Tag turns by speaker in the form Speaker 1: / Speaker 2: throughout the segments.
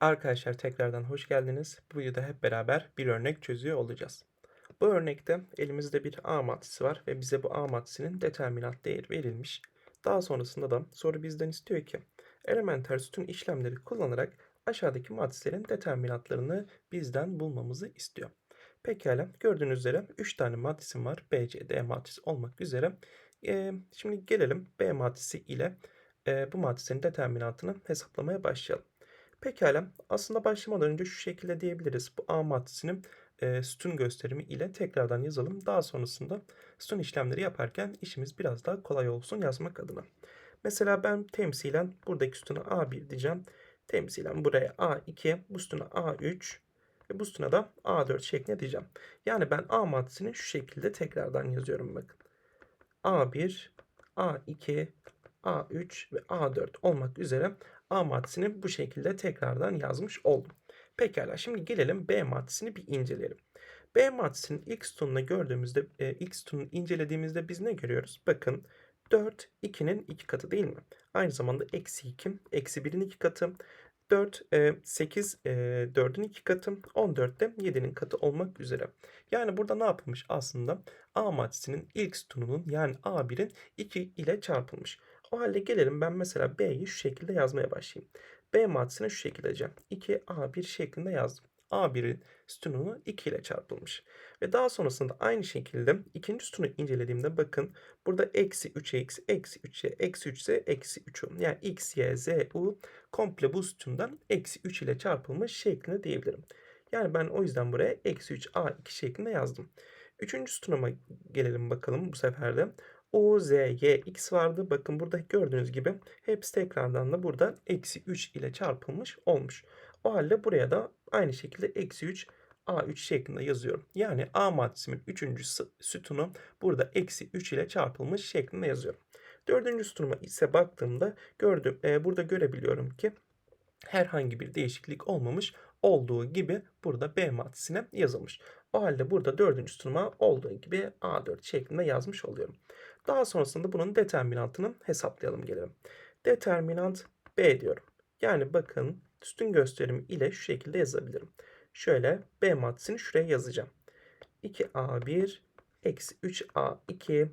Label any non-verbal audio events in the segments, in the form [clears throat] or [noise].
Speaker 1: Arkadaşlar tekrardan hoş geldiniz. Bu videoda hep beraber bir örnek çözüyor olacağız. Bu örnekte elimizde bir A maddesi var ve bize bu A maddesinin determinant değeri verilmiş. Daha sonrasında da soru bizden istiyor ki elementer sütun işlemleri kullanarak aşağıdaki maddelerin determinantlarını bizden bulmamızı istiyor. Pekala gördüğünüz üzere 3 tane maddesim var. B, C, D maddesi olmak üzere. Ee, şimdi gelelim B maddesi ile e, bu maddelerin determinantını hesaplamaya başlayalım. Pekâlâ. Aslında başlamadan önce şu şekilde diyebiliriz. Bu A maddesini, eee, sütun gösterimi ile tekrardan yazalım. Daha sonrasında sütun işlemleri yaparken işimiz biraz daha kolay olsun yazmak adına. Mesela ben temsilen buradaki sütuna A1 diyeceğim. Temsilen buraya A2, bu sütuna A3 ve bu sütuna da A4 şeklinde diyeceğim. Yani ben A maddesini şu şekilde tekrardan yazıyorum bakın. A1, A2, A3 ve A4 olmak üzere A maddesini bu şekilde tekrardan yazmış oldum. Pekala şimdi gelelim B maddesini bir inceleyelim. B maddesinin ilk sütununu gördüğümüzde, e, ilk sütununu incelediğimizde biz ne görüyoruz? Bakın 4 2'nin 2 katı değil mi? Aynı zamanda eksi 2, eksi 1'in 2 katı. 4, e, 8, e, 4'ün 2 katı. 14 de 7'nin katı olmak üzere. Yani burada ne yapılmış aslında? A maddesinin ilk sütununun yani A1'in 2 ile çarpılmış. O halde gelelim ben mesela B'yi şu şekilde yazmaya başlayayım. B maddesine şu şekilde yazacağım. 2A1 şeklinde yazdım. A1'in sütununu 2 ile çarpılmış. Ve daha sonrasında aynı şekilde ikinci sütunu incelediğimde bakın burada eksi 3x, eksi 3y, eksi 3z, eksi 3u. Yani x, y, z, u komple bu sütundan eksi 3 ile çarpılmış şeklinde diyebilirim. Yani ben o yüzden buraya eksi 3a2 şeklinde yazdım. Üçüncü sütunuma gelelim bakalım bu sefer de. U, Z, Y, X vardı. Bakın burada gördüğünüz gibi hepsi tekrardan da burada eksi 3 ile çarpılmış olmuş. O halde buraya da aynı şekilde eksi 3 A3 şeklinde yazıyorum. Yani A maddesimin 3. sütunu burada eksi 3 ile çarpılmış şeklinde yazıyorum. Dördüncü sütunuma ise baktığımda gördüm, e, burada görebiliyorum ki herhangi bir değişiklik olmamış olduğu gibi burada B maddesine yazılmış. O halde burada dördüncü sütunuma olduğu gibi A4 şeklinde yazmış oluyorum. Daha sonrasında bunun determinantını hesaplayalım gelelim. Determinant B diyorum. Yani bakın sütun gösterimi ile şu şekilde yazabilirim. Şöyle B maddesini şuraya yazacağım. 2A1 eksi 3A2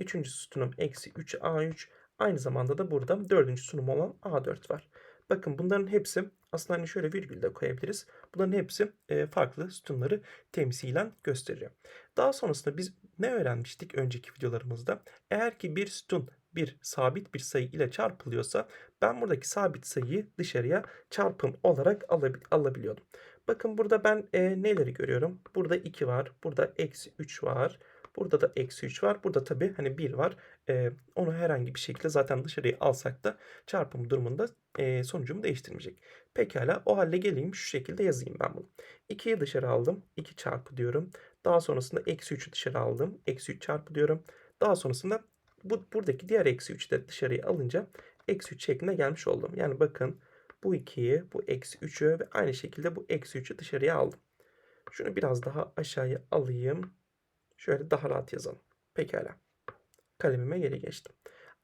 Speaker 1: Üçüncü sütunum eksi 3A3 aynı zamanda da burada dördüncü sunum olan A4 var. Bakın bunların hepsi aslında hani şöyle virgül de koyabiliriz. Bunların hepsi e, farklı sütunları temsilen gösteriyor. Daha sonrasında biz ne öğrenmiştik önceki videolarımızda? Eğer ki bir sütun bir sabit bir sayı ile çarpılıyorsa ben buradaki sabit sayıyı dışarıya çarpım olarak alabiliyordum. Bakın burada ben e, neleri görüyorum? Burada 2 var, burada eksi 3 var, Burada da eksi 3 var. Burada tabii hani 1 var. Ee, onu herhangi bir şekilde zaten dışarıya alsak da çarpım durumunda e, sonucumu değiştirmeyecek. Pekala o halde geleyim şu şekilde yazayım ben bunu. 2'yi dışarı aldım. 2 çarpı diyorum. Daha sonrasında eksi 3'ü dışarı aldım. Eksi 3 çarpı diyorum. Daha sonrasında bu, buradaki diğer eksi 3'ü de dışarıya alınca eksi 3 şeklinde gelmiş oldum. Yani bakın bu 2'yi, bu eksi 3'ü ve aynı şekilde bu eksi 3'ü dışarıya aldım. Şunu biraz daha aşağıya alayım. Şöyle daha rahat yazalım. Pekala. Kalemime geri geçtim.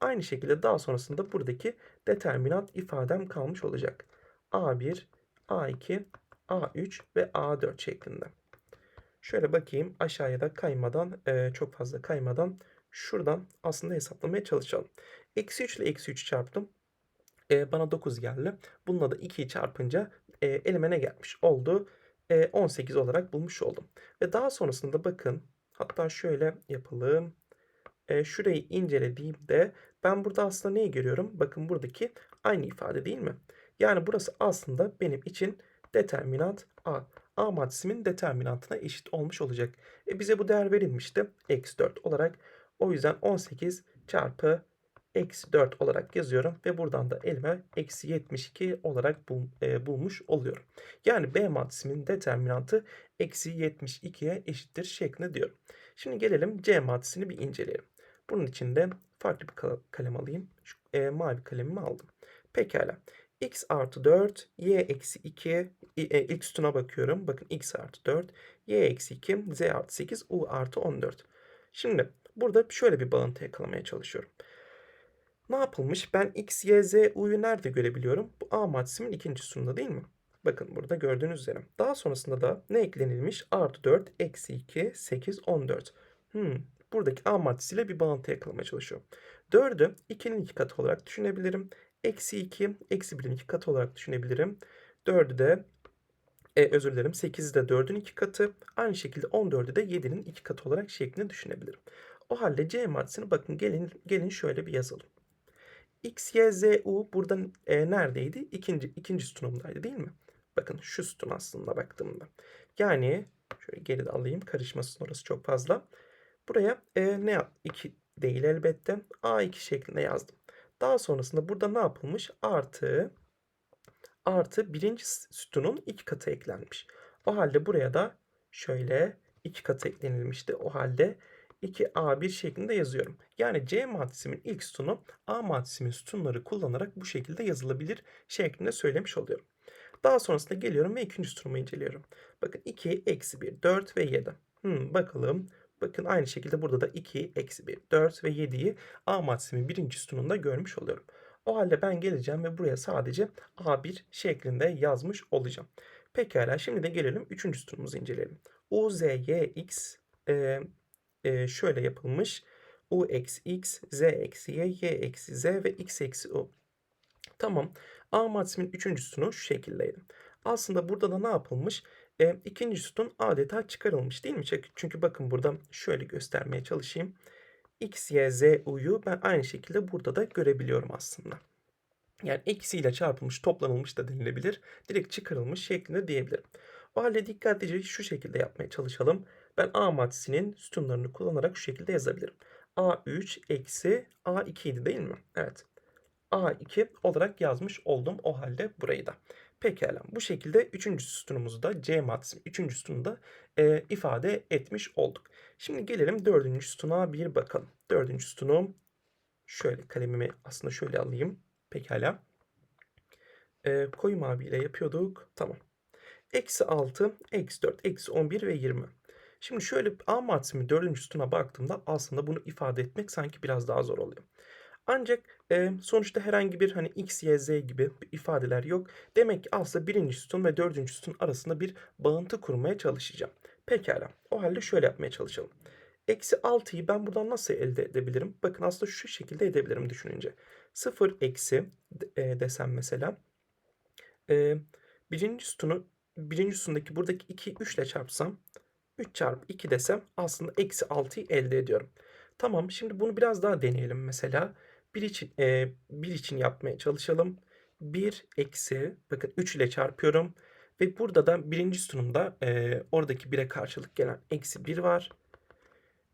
Speaker 1: Aynı şekilde daha sonrasında buradaki determinant ifadem kalmış olacak. A1, A2, A3 ve A4 şeklinde. Şöyle bakayım aşağıya da kaymadan, e, çok fazla kaymadan şuradan aslında hesaplamaya çalışalım. Eksi 3 ile eksi 3 çarptım. E, bana 9 geldi. Bununla da 2'yi çarpınca e, gelmiş oldu? E, 18 olarak bulmuş oldum. Ve daha sonrasında bakın Hatta şöyle yapalım. E, şurayı incelediğimde ben burada aslında neyi görüyorum? Bakın buradaki aynı ifade değil mi? Yani burası aslında benim için determinant A. A maddesimin determinantına eşit olmuş olacak. E bize bu değer verilmişti. Eksi 4 olarak. O yüzden 18 çarpı eksi 4 olarak yazıyorum ve buradan da elime eksi 72 olarak bul, e, bulmuş oluyorum. Yani B maddesinin determinantı eksi 72'ye eşittir şeklinde diyorum. Şimdi gelelim C maddesini bir inceleyelim. Bunun için de farklı bir kalem alayım. Şu e, mavi kalemimi aldım. Pekala. X artı 4, y eksi 2, e, ilk sütuna bakıyorum. Bakın x artı 4, y eksi 2, z artı 8, u artı 14. Şimdi burada şöyle bir bağıntı yakalamaya çalışıyorum. Ne yapılmış? Ben x, y, z, u'yu nerede görebiliyorum? Bu A maddesimin ikinci sütununda değil mi? Bakın burada gördüğünüz üzere. Daha sonrasında da ne eklenilmiş? Artı 4, eksi 2, 8, 14. Hmm, buradaki A maddesiyle bir bağıntı yakalamaya çalışıyor. 4'ü 2'nin 2 katı olarak düşünebilirim. Eksi 2, eksi 1'in 2 katı olarak düşünebilirim. 4'ü de e, özür dilerim 8'i de 4'ün 2 katı. Aynı şekilde 14'ü de 7'nin 2 katı olarak şeklinde düşünebilirim. O halde C maddesini bakın gelin gelin şöyle bir yazalım. X, Y, Z, U burada e, neredeydi? İkinci, ikinci sütunumdaydı değil mi? Bakın şu sütun aslında baktığımda. Yani şöyle geride alayım karışmasın orası çok fazla. Buraya e, ne yap? 2 değil elbette. A2 şeklinde yazdım. Daha sonrasında burada ne yapılmış? Artı artı birinci sütunun iki katı eklenmiş. O halde buraya da şöyle iki katı eklenilmişti. O halde 2A1 şeklinde yazıyorum. Yani C maddesimin ilk sütunu A maddesimin sütunları kullanarak bu şekilde yazılabilir şeklinde söylemiş oluyorum. Daha sonrasında geliyorum ve ikinci sütunumu inceliyorum. Bakın 2, eksi 1, 4 ve 7. Hmm, bakalım. Bakın aynı şekilde burada da 2, eksi 1, 4 ve 7'yi A maddesimin birinci sütununda görmüş oluyorum. O halde ben geleceğim ve buraya sadece A1 şeklinde yazmış olacağım. Pekala şimdi de gelelim üçüncü sütunumuzu inceleyelim. U, Z, Y, X e, e, şöyle yapılmış. U eksi X, Z eksi Y, Y eksi Z ve X eksi U. Tamam. A maddesinin üçüncü sütunu şu şekildeydi. Aslında burada da ne yapılmış? E, ikinci sütun adeta çıkarılmış değil mi? Çünkü bakın burada şöyle göstermeye çalışayım. X, Y, Z, U'yu ben aynı şekilde burada da görebiliyorum aslında. Yani eksiyle çarpılmış, toplanılmış da denilebilir. Direkt çıkarılmış şeklinde diyebilirim. O halde dikkatlice şu şekilde yapmaya çalışalım. Ben A maddesinin sütunlarını kullanarak şu şekilde yazabilirim. A3 eksi A2 idi değil mi? Evet. A2 olarak yazmış oldum o halde burayı da. Pekala bu şekilde üçüncü sütunumuzu da C maddesinin üçüncü sütununu da e, ifade etmiş olduk. Şimdi gelelim dördüncü sütuna bir bakalım. Dördüncü sütunum şöyle kalemimi aslında şöyle alayım. Pekala. E, koyu maviyle yapıyorduk. Tamam. Eksi 6, eksi 4, eksi 11 ve 20. Şimdi şöyle A maddesinin dördüncü sütuna baktığımda aslında bunu ifade etmek sanki biraz daha zor oluyor. Ancak e, sonuçta herhangi bir hani x, y, z gibi ifadeler yok. Demek ki aslında birinci sütun ve dördüncü sütun arasında bir bağıntı kurmaya çalışacağım. Pekala. O halde şöyle yapmaya çalışalım. Eksi 6'yı ben buradan nasıl elde edebilirim? Bakın aslında şu şekilde edebilirim düşününce. 0 eksi e, desem mesela. E, birinci sütunu birinci sütundaki buradaki 2'yi 3 ile çarpsam 3 çarpı 2 desem aslında eksi 6'yı elde ediyorum. Tamam şimdi bunu biraz daha deneyelim mesela. 1 için, e, 1 için yapmaya çalışalım. 1 eksi bakın 3 ile çarpıyorum. Ve burada da birinci sütunumda e, oradaki 1'e karşılık gelen eksi 1 var.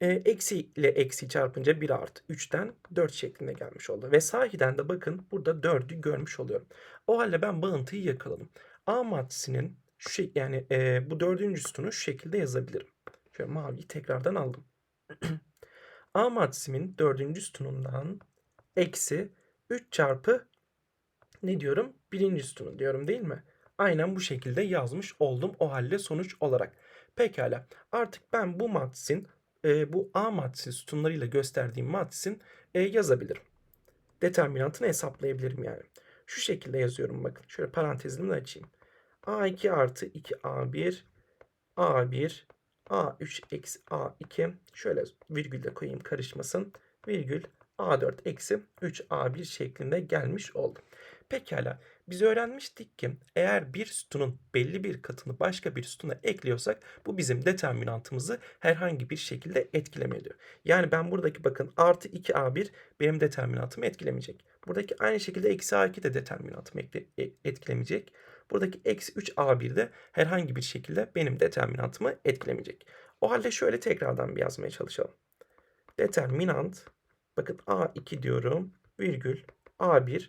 Speaker 1: E, eksi ile eksi çarpınca 1 artı 3'ten 4 şeklinde gelmiş oldu. Ve sahiden de bakın burada 4'ü görmüş oluyorum. O halde ben bağıntıyı yakaladım. A maddesinin şu şey, yani e, bu dördüncü sütunu şu şekilde yazabilirim. Şöyle maviyi tekrardan aldım. [clears throat] A maddesimin dördüncü sütunundan eksi 3 çarpı ne diyorum? Birinci sütunu diyorum değil mi? Aynen bu şekilde yazmış oldum o halde sonuç olarak. Pekala artık ben bu matrisin e, bu A matrisi sütunlarıyla gösterdiğim matrisin e, yazabilirim. Determinantını hesaplayabilirim yani. Şu şekilde yazıyorum bakın. Şöyle parantezimi de açayım. A2 artı 2A1 A1 A3 eksi A2 şöyle virgül de koyayım karışmasın. Virgül A4 eksi 3A1 şeklinde gelmiş oldu. Pekala biz öğrenmiştik ki eğer bir sütunun belli bir katını başka bir sütuna ekliyorsak bu bizim determinantımızı herhangi bir şekilde etkilemiyor. Yani ben buradaki bakın artı 2A1 benim determinantımı etkilemeyecek. Buradaki aynı şekilde eksi A2 de determinantımı e, etkilemeyecek. Buradaki eksi 3A1 de herhangi bir şekilde benim determinantımı etkilemeyecek. O halde şöyle tekrardan bir yazmaya çalışalım. Determinant bakın A2 diyorum virgül A1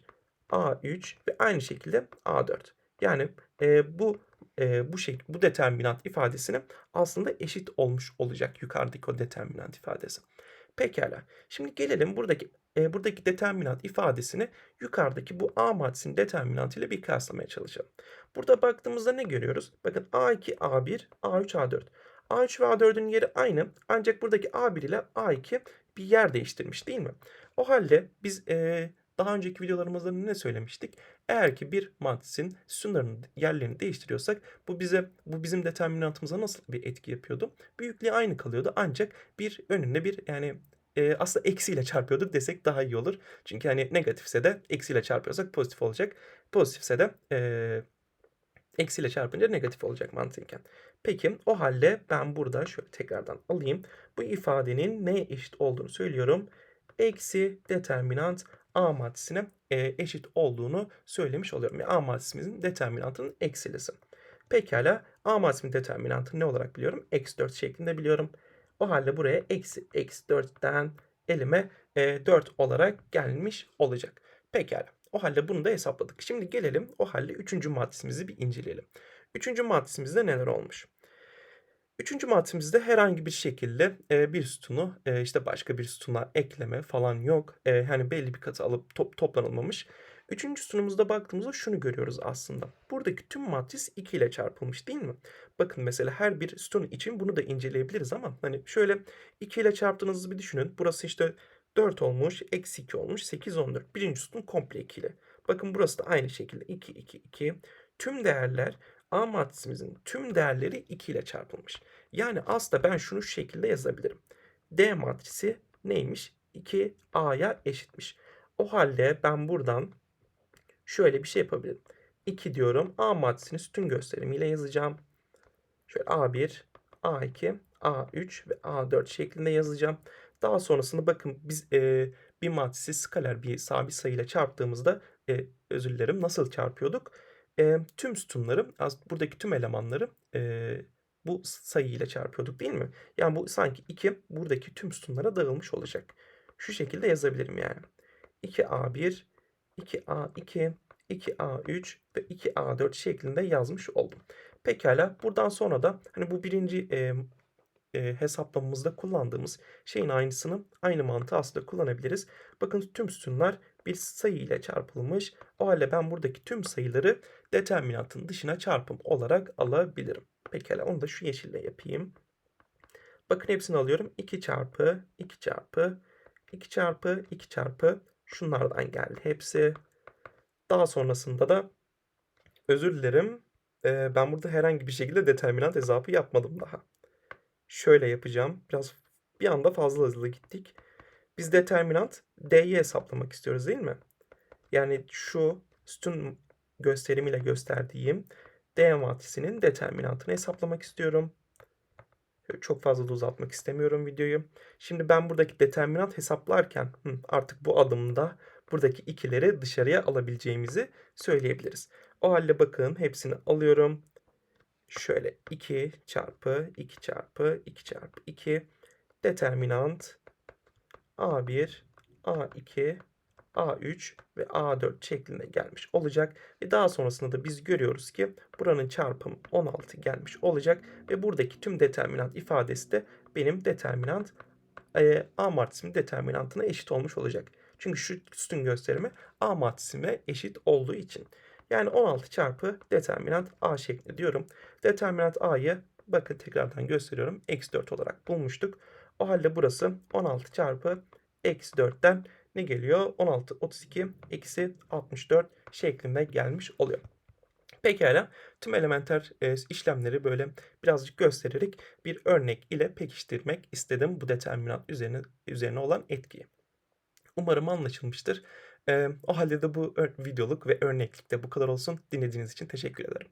Speaker 1: A3 ve aynı şekilde A4. Yani e, bu e, bu şey bu determinant ifadesinin aslında eşit olmuş olacak yukarıdaki o determinant ifadesi. Pekala. Şimdi gelelim buradaki e, buradaki determinant ifadesini yukarıdaki bu A maddesinin determinantı ile bir kıyaslamaya çalışalım. Burada baktığımızda ne görüyoruz? Bakın A2, A1, A3, A4. A3 ve A4'ün yeri aynı ancak buradaki A1 ile A2 bir yer değiştirmiş değil mi? O halde biz e, Daha önceki videolarımızda ne söylemiştik? Eğer ki bir matris'in sütunlarının yerlerini değiştiriyorsak bu bize bu bizim determinantımıza nasıl bir etki yapıyordu? Büyüklüğü aynı kalıyordu ancak bir önüne bir yani Eee, aslında eksiyle çarpıyorduk desek daha iyi olur. Çünkü, hani, negatifse de eksiyle çarpıyorsak pozitif olacak. Pozitifse de, eee, eksiyle çarpınca negatif olacak mantıken. Peki, o hâlde ben burada şöyle tekrardan alayım. Bu ifadenin neye eşit olduğunu söylüyorum. Eksi determinant A maddesine, eee, eşit olduğunu söylemiş oluyorum. Yani A maddesimizin determinantının eksilisi. Pekâlâ, A maddesinin determinantını ne olarak biliyorum? Eksi 4 şeklinde biliyorum. O halde buraya eksi eksi 4'ten elime e, 4 olarak gelmiş olacak. Pekala. O halde bunu da hesapladık. Şimdi gelelim o halde üçüncü maddesimizi bir inceleyelim. Üçüncü maddesimizde neler olmuş? Üçüncü maddemizde herhangi bir şekilde e, bir sütunu e, işte başka bir sütuna ekleme falan yok. E, hani belli bir katı alıp top, toplanılmamış. Üçüncü sütunumuzda baktığımızda şunu görüyoruz aslında. Buradaki tüm matris 2 ile çarpılmış değil mi? Bakın mesela her bir sütun için bunu da inceleyebiliriz ama hani şöyle 2 ile çarptığınızı bir düşünün. Burası işte 4 olmuş, eksi 2 olmuş, 8, 14. Birinci sütun komple 2 ile. Bakın burası da aynı şekilde 2, 2, 2. Tüm değerler A matrisimizin tüm değerleri 2 ile çarpılmış. Yani aslında ben şunu şu şekilde yazabilirim. D matrisi neymiş? 2A'ya eşitmiş. O halde ben buradan şöyle bir şey yapabilirim. 2 diyorum. A maddesini sütun gösterimiyle yazacağım. Şöyle A1, A2, A3 ve A4 şeklinde yazacağım. Daha sonrasında bakın biz e, bir maddesi skaler bir sabit sayıyla çarptığımızda e, özür dilerim nasıl çarpıyorduk? E, tüm sütunları, buradaki tüm elemanları e, bu sayı ile çarpıyorduk değil mi? Yani bu sanki 2 buradaki tüm sütunlara dağılmış olacak. Şu şekilde yazabilirim yani. 2A1, 2A2, 2A3 ve 2A4 şeklinde yazmış oldum. Pekala buradan sonra da hani bu birinci e, e, hesaplamamızda kullandığımız şeyin aynısını aynı mantığı aslında kullanabiliriz. Bakın tüm sütunlar bir sayı ile çarpılmış. O halde ben buradaki tüm sayıları determinantın dışına çarpım olarak alabilirim. Pekala onu da şu yeşille yapayım. Bakın hepsini alıyorum. 2 çarpı 2 çarpı 2 çarpı 2 çarpı şunlardan geldi hepsi. Daha sonrasında da özür dilerim. Ee, ben burada herhangi bir şekilde determinant hesabı yapmadım daha. Şöyle yapacağım. Biraz bir anda fazla hızlı gittik. Biz determinant D'yi hesaplamak istiyoruz değil mi? Yani şu sütun gösterimiyle gösterdiğim D matrisinin determinantını hesaplamak istiyorum. Çok fazla da uzatmak istemiyorum videoyu. Şimdi ben buradaki determinant hesaplarken artık bu adımda buradaki ikileri dışarıya alabileceğimizi söyleyebiliriz. O halde bakın hepsini alıyorum. Şöyle 2 çarpı 2 çarpı 2 çarpı 2 determinant A1, A2, A3 ve A4 şeklinde gelmiş olacak. Ve daha sonrasında da biz görüyoruz ki buranın çarpımı 16 gelmiş olacak. Ve buradaki tüm determinant ifadesi de benim determinant e, A matrisimin determinantına eşit olmuş olacak. Çünkü şu sütun gösterimi A matrisine eşit olduğu için. Yani 16 çarpı determinant A şeklinde diyorum. Determinant A'yı bakın tekrardan gösteriyorum. Eksi 4 olarak bulmuştuk. O halde burası 16 çarpı eksi 4'ten ne geliyor? 16, 32, eksi 64 şeklinde gelmiş oluyor. Pekala tüm elementer e, işlemleri böyle birazcık göstererek bir örnek ile pekiştirmek istedim bu determinant üzerine, üzerine olan etkiyi. Umarım anlaşılmıştır. E, o halde de bu videoluk ve örneklikte bu kadar olsun. Dinlediğiniz için teşekkür ederim.